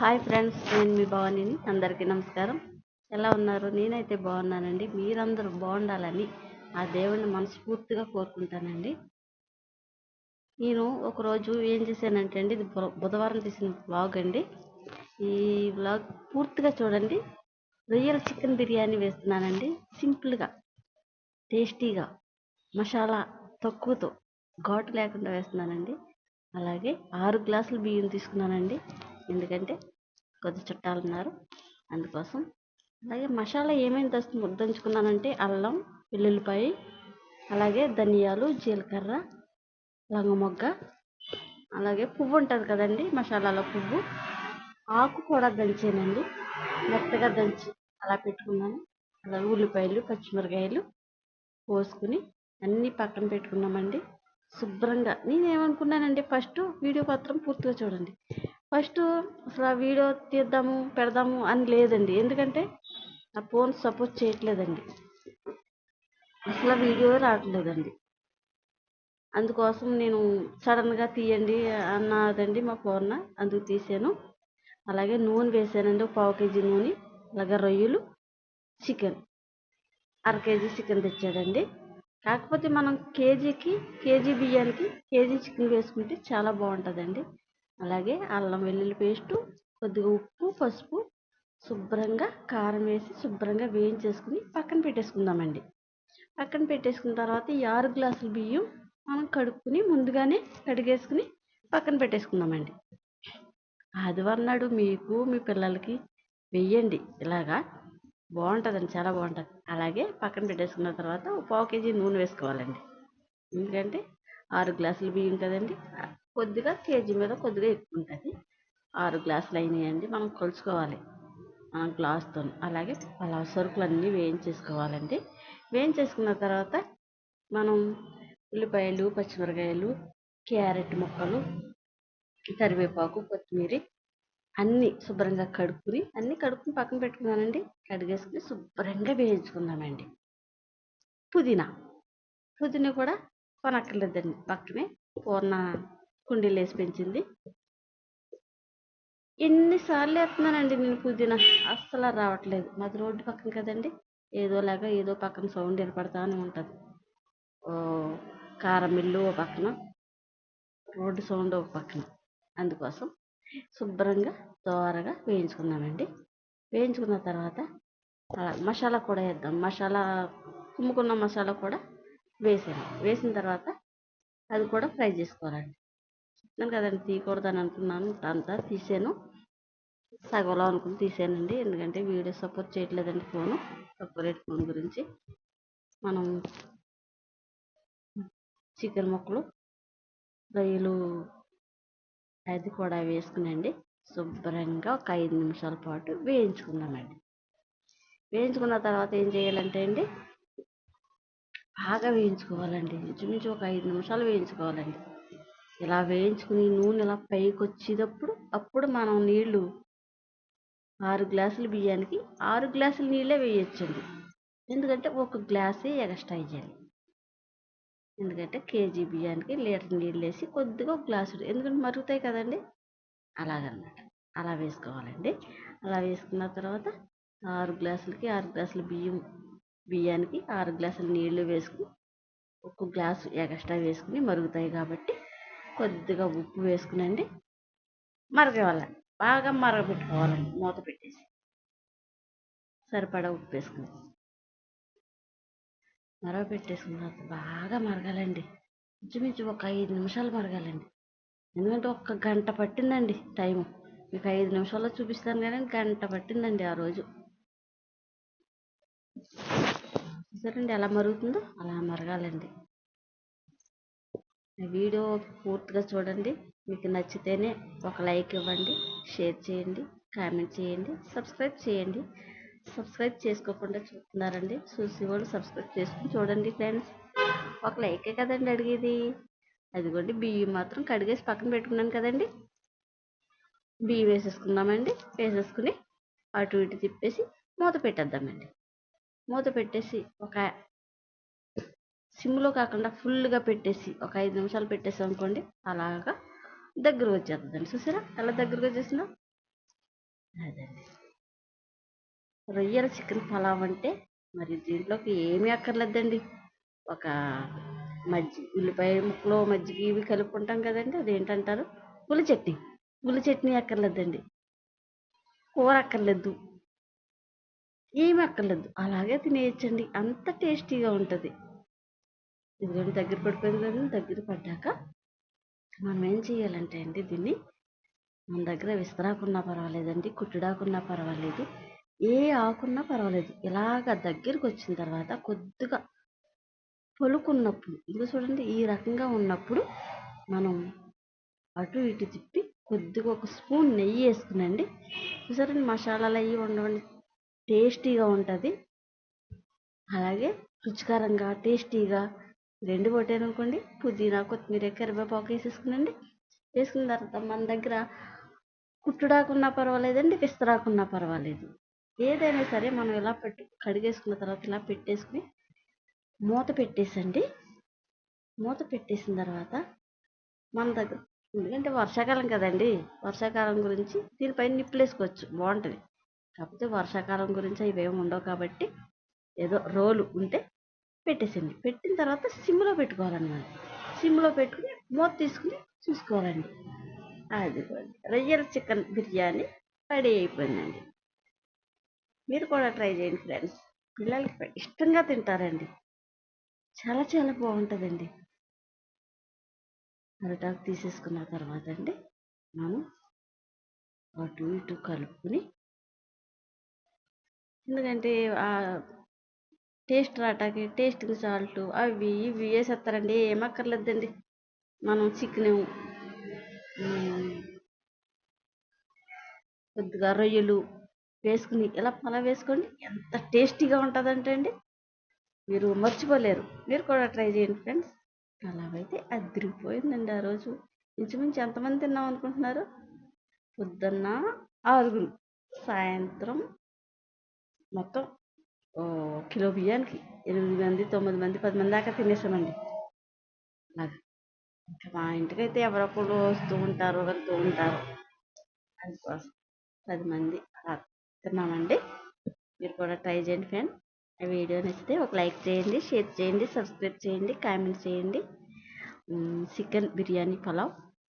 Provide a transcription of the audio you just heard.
Hi friends నేను మీ భవాని. అందరికీ నమస్కారం. ఎలా ఉన్నారు? నేనైతే బాగున్నానండి. మీరందరూ బాగుండాలని ఆ దేవుణ్ణి మనస్ఫూర్తిగా కోరుకుంటానండి. నేను ఒకరోజు ఏం చేశానంటే అండి ఇది బుధవారం తీసిన బ్లాగ్ అండి. ఈ వ్లాగ్ పూర్తిగా చూడండి. రొయ్యల చికెన్ బిర్యానీ వేస్తున్నానండి. సింపుల్గా టేస్టీగా మసాలా తక్కువతో ఘాటు లేకుండా వేస్తున్నానండి. అలాగే ఆరు గ్లాసులు బియ్యం తీసుకున్నానండి. ఎందుకంటే కొద్ది చుట్టాలు ఉన్నారు. అందుకోసం అలాగే మసాలా ఏమేమి దస్తు దంచుకున్నానంటే అల్లం వెల్లుల్లిపాయ అలాగే ధనియాలు జీలకర్ర లంగమొగ్గ అలాగే పువ్వు ఉంటుంది కదండి మసాలాలో పువ్వు. ఆకు కూడా దంచానండి. మెత్తగా దంచి అలా పెట్టుకున్నాను. అలాగే ఉల్లిపాయలు పచ్చిమిరకాయలు కోసుకుని అన్నీ పక్కన పెట్టుకున్నామండి. శుభ్రంగా. నేనేమనుకున్నానండి ఫస్ట్ వీడియో మాత్రం పూర్తిగా చూడండి. ఫస్ట్ అసలు ఆ వీడియో తీద్దాము పెడదాము అని లేదండి. ఎందుకంటే నా ఫోన్ సపోర్ట్ చేయట్లేదండి. అసలు వీడియో రావట్లేదండి. అందుకోసం నేను సడన్గా తీయండి అన్నదండి మా ఫోన్ అందుకు తీసాను. అలాగే నూనె వేసానండి ఒక పావు కేజీ నూనె అలాగే రొయ్యలు చికెన్. అర కేజీ చికెన్ తెచ్చాడండి. కాకపోతే మనం కేజీకి కేజీ బియ్యానికి కేజీ చికెన్ వేసుకుంటే చాలా బాగుంటుందండి. అలాగే అల్లం వెల్లుల్లి పేస్టు కొద్దిగా ఉప్పు పసుపు శుభ్రంగా కారం వేసి శుభ్రంగా వేయించేసుకుని పక్కన పెట్టేసుకుందామండి. పక్కన పెట్టేసుకున్న తర్వాత ఈ ఆరు గ్లాసుల బియ్యం మనం కడుక్కుని ముందుగానే కడిగేసుకుని పక్కన పెట్టేసుకుందామండి. ఆదివారం నాడు మీకు మీ పిల్లలకి వెయ్యండి. ఇలాగా బాగుంటుందండి చాలా బాగుంటుంది. అలాగే పక్కన పెట్టేసుకున్న తర్వాత పావు కేజీ నూనె వేసుకోవాలండి. ఎందుకంటే ఆరు గ్లాసులు బియ్యం కదండి కొద్దిగా కేజీ మీద కొద్దిగా ఎక్కువ ఉంటుంది ఆరు గ్లాసులు అయినాయండి. మనం కొలుచుకోవాలి మనం గ్లాస్తో అలాగే పలావ్ సరుకులు అన్నీ వేయించేసుకోవాలండి. వేయించేసుకున్న తర్వాత మనం ఉల్లిపాయలు పచ్చిమిరకాయలు క్యారెట్ ముక్కలు కరివేపాకు కొత్తిమీర అన్నీ శుభ్రంగా కడుక్కుని అన్నీ కడుక్కుని పక్కన పెట్టుకున్నానండి. కడిగేసుకుని శుభ్రంగా వేయించుకున్నామండి పుదీనా. పుదీనా కూడా కొనక్కర్లేదండి. పక్కనే పూర్ణ కుండీలు వేసి పెంచింది ఎన్నిసార్లు వేస్తున్నానండి నేను పుదీనా? అస్సలు రావట్లేదు. మాది రోడ్డు పక్కన కదండి. ఏదోలాగా ఏదో పక్కన సౌండ్ ఏర్పడతానే ఉంటుంది. ఓ కారం మిల్లు ఓ పక్కన రోడ్డు సౌండ్ ఒక పక్కన. అందుకోసం శుభ్రంగా దోరగా వేయించుకున్నామండి. వేయించుకున్న తర్వాత మసాలా కూడా వేద్దాం. మసాలా కుమ్ముకున్న మసాలా కూడా వేసాను. వేసిన తర్వాత అది కూడా ఫ్రై చేసుకోవాలండి. నేను కదండి తీయకూడదని అనుకున్నాను. అంతా తీసాను. సగంలో అనుకుని తీసానండి. ఎందుకంటే వీడియో సపోర్ట్ చేయట్లేదండి ఫోను. సపరేట్ ఫోన్ గురించి. మనం చికెన్ ముక్కలు రొయ్యలు అది కూడా వేసుకునండి. శుభ్రంగా ఒక ఐదు నిమిషాల పాటు వేయించుకుందామండి. వేయించుకున్న తర్వాత ఏం చేయాలంటే అండి బాగా వేయించుకోవాలండి. ఇంచుమించు ఒక ఐదు నిమిషాలు వేయించుకోవాలండి. ఇలా వేయించుకుని నూనె ఇలా పైకి వచ్చేటప్పుడు అప్పుడు మనం నీళ్ళు ఆరు గ్లాసుల బియ్యానికి ఆరు గ్లాసుల నీళ్ళే వేయచ్చండి. ఎందుకంటే ఒక గ్లాసే ఎక్స్ట్రా వేయాలి ఎందుకంటే కేజీ బియ్యానికి లీటర్ నీళ్ళు వేసి కొద్దిగా ఒక గ్లాసు ఎందుకంటే మరుగుతాయి కదండి. అలాగనమాట. అలా వేసుకోవాలండి. అలా వేసుకున్న తర్వాత ఆరు గ్లాసులకి ఆరు గ్లాసుల బియ్యం బియ్యానికి ఆరు గ్లాసుల నీళ్ళు వేసుకుని ఒక గ్లాసు ఎక్స్ట్రా వేసుకుని మరుగుతాయి కాబట్టి కొద్దిగా ఉప్పు వేసుకునండి. మరగవాలండి బాగా మరగబెట్టుకోవాలండి మూత పెట్టేసి. సరిపడా ఉప్పు వేసుకుని. మరగబెట్టేసుకున్న తర్వాత బాగా మరగాలండి. ఇంచుమించు ఒక ఐదు నిమిషాలు మరగాలండి. ఎందుకంటే ఒక్క గంట పట్టిందండి టైం మీకు ఐదు నిమిషాల్లో చూపిస్తాను కానీ గంట పట్టిందండి ఆ రోజు. చూసారండి ఎలా మరుగుతుందో? అలా మరగాలండి. వీడియో పూర్తిగా చూడండి. మీకు నచ్చితేనే ఒక లైక్ ఇవ్వండి షేర్ చేయండి కామెంట్ చేయండి సబ్స్క్రైబ్ చేయండి. సబ్స్క్రైబ్ చేసుకోకుండా చూస్తున్నారండి. చూసి వాళ్ళు సబ్స్క్రైబ్ చేసుకుని చూడండి ఫ్రెండ్స్. ఒక లైకే కదండి అడిగేది. అదిగోండి బియ్యం మాత్రం కడిగేసి పక్కన పెట్టుకున్నాను కదండి. బియ్యం వేసేసుకుందామండి. వేసేసుకుని అటు ఇటు తిప్పేసి మూత పెట్టేద్దామండి. మూత పెట్టేసి ఒక సిమ్లో కాకుండా ఫుల్గా పెట్టేసి ఒక ఐదు నిమిషాలు పెట్టేసాం అనుకోండి అలాగా దగ్గరకు వచ్చేస్తుందండి. చూసారా? ఎలా దగ్గరకు వచ్చేసిందో? అదండి. రొయ్యల చికెన్ పలావ్ అంటే మరి దీంట్లోకి ఏమీ అక్కర్లేదండి. ఒక మజ్జి ఉల్లిపాయ ముక్కలు మజ్జిగ ఇవి కలుపుకుంటాం కదండి అదేంటంటారు? పులి చట్నీ. పులి చట్నీ అక్కర్లేదండి. కూర అక్కర్లేదు. ఏమి అక్కర్లేదు. అలాగే తినేయచ్చండి. అంత టేస్టీగా ఉంటుంది. ఇదిగోండి దగ్గర పడిపోయింది కదండి దగ్గర పడ్డాక మనం ఏం చేయాలంటే అండి దీన్ని మన దగ్గర విస్తరాకున్నా పర్వాలేదండి కుట్టుడాకున్నా పర్వాలేదు ఏ ఆకున్నా పర్వాలేదు. ఇలాగ దగ్గరికి వచ్చిన తర్వాత కొద్దిగా పలుకున్నప్పుడు ఇది చూడండి ఈ రకంగా ఉన్నప్పుడు మనం అటు ఇటు తిప్పి కొద్దిగా ఒక స్పూన్ నెయ్యి వేసుకునండి. చూసారండి మసాలాలు అవి ఉండవండి టేస్టీగా ఉంటుంది. అలాగే రుచికరంగా టేస్టీగా రెండు కొట్టారనుకోండి పుదీనా కొత్తిమీర కరివేపాకు వేసేసుకునండి. వేసుకున్న తర్వాత మన దగ్గర కుట్టుడాకున్నా పర్వాలేదండి విస్తరాకున్నా పర్వాలేదు. ఏదైనా సరే మనం ఇలా పెట్టు కడిగేసుకున్న తర్వాత ఇలా పెట్టేసుకుని మూత పెట్టేసండి. మూత పెట్టేసిన తర్వాత మన దగ్గర ఎందుకంటే వర్షాకాలం కదండి. వర్షాకాలం గురించి దీనిపైన నిప్పులు వేసుకోవచ్చు. బాగుంటుంది. కాకపోతే వర్షాకాలం గురించి అవి ఏమి ఉండవు కాబట్టి ఏదో రోలు ఉంటే పెట్టేసండి పెట్టిన తర్వాత సిమ్లో పెట్టుకోవాలన్నమాట. సిమ్లో పెట్టుకుని మూత తీసుకుని చూసుకోవాలండి. అది రొయ్యల చికెన్ బిర్యానీ రెడీ అయిపోయిందండి. మీరు కూడా ట్రై చేయండి ఫ్రెండ్స్. పిల్లలకి ఇష్టంగా తింటారండి. చాలా చాలా బాగుంటుందండి. అరటాకు తీసేసుకున్న తర్వాత అండి మనం అటు ఇటు కలుపుకొని ఎందుకంటే టేస్ట్ రాటాకి టేస్టింగ్ సాల్ట్ అవి ఇవి వేసేస్తారండి ఏమక్కర్లేదండి మనం చికెన్ కొద్దిగా రొయ్యలు వేసుకుని ఇలా పలా వేసుకోండి? ఎంత టేస్టీగా ఉంటుందంటే అండి మీరు మర్చిపోలేరు. మీరు కూడా ట్రై చేయండి ఫ్రెండ్స్. అయితే అదిరిపోయిందండి ఆ రోజు. ఇంచుమించు ఎంతమంది తిన్నాం అనుకుంటున్నారు? పొద్దున్న ఆరుగురు. సాయంత్రం మొత్తం కిలో బియ్యానికి ఎనిమిది మంది తొమ్మిది మంది పది మంది దాకా తినేసామండి. అలాగా ఇంకా మా ఇంటికైతే ఎవరొకరు వస్తూ ఉంటారు వెళ్తూ ఉంటారు. అందుకోసం పది మంది అలా తిన్నామండి మీరు కూడా ట్రై చేయండి ఫ్రెండ్. ఆ వీడియో నచ్చితే ఒక లైక్ చేయండి షేర్ చేయండి సబ్స్క్రైబ్ చేయండి కామెంట్ చేయండి. చికెన్ బిర్యానీ పలావ్.